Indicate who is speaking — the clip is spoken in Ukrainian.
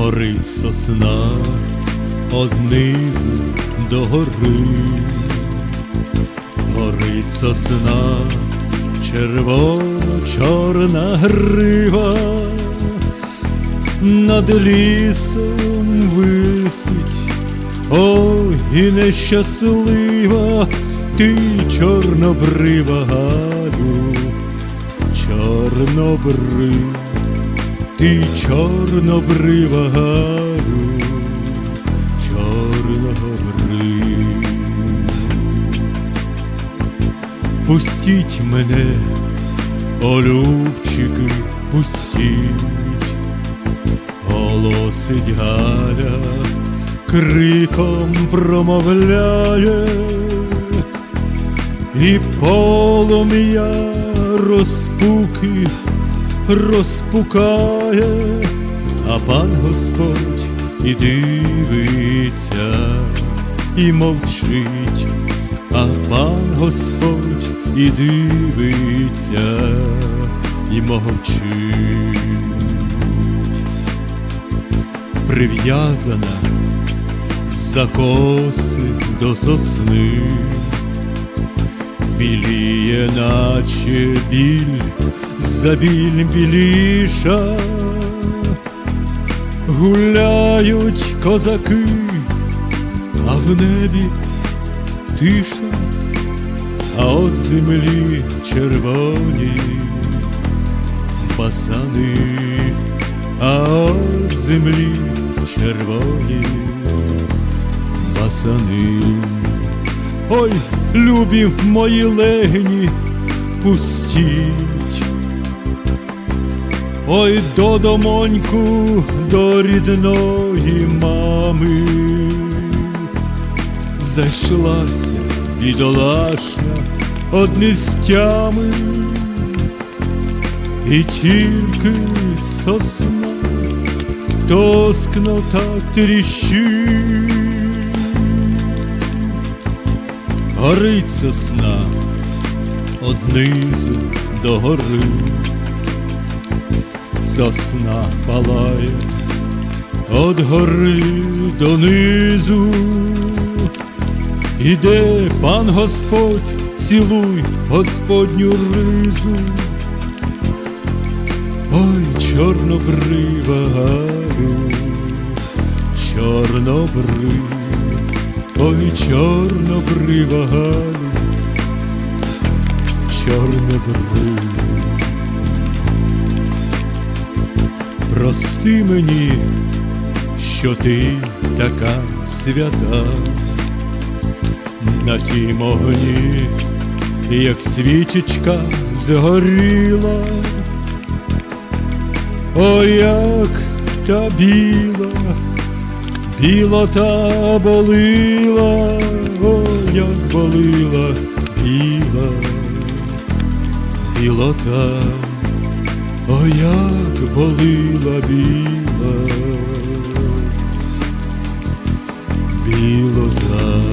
Speaker 1: горить сосна однизу до гори, горить сосна, червоно-чорна грива, над лісом висить, ой, і нещаслива ти чорнобрива Галю, чорнобрив, ти чорнобрива Галю, чорнобрив. Пустіть мене, олюбчики, пустіть, голосить Галя, криком промовляє, і полум'я розпуки розпукає, а пан Господь і дивиться, і мовчить, а пан Господь і дивиться, і мовчить, прив'язана за коси до сосни, біліє, наче біль, за біль біліша, гуляють козаки, а в небі тиша, а от землі червоні пасани, а от землі червоні пасани. Ой, любі мої легені, пустіть. Ой, додомоньку, до рідної мами, зайшлася бідолашна однестями, і тільки сосна тоскно так тріщить. Горить сосна однизу до гори, сосна палає од гори донизу, іде пан Господь, цілуй Господню ризу. Ой, чорнобрива Галю, чорнобрив, ой, чорнобрива Галю, чорнобрив. Прости мені, що ти така свята, на тім огні, як свічечка згоріла. О, як та біла, біла та болила, о, як болила біла, білота, о, як болила біла, білота.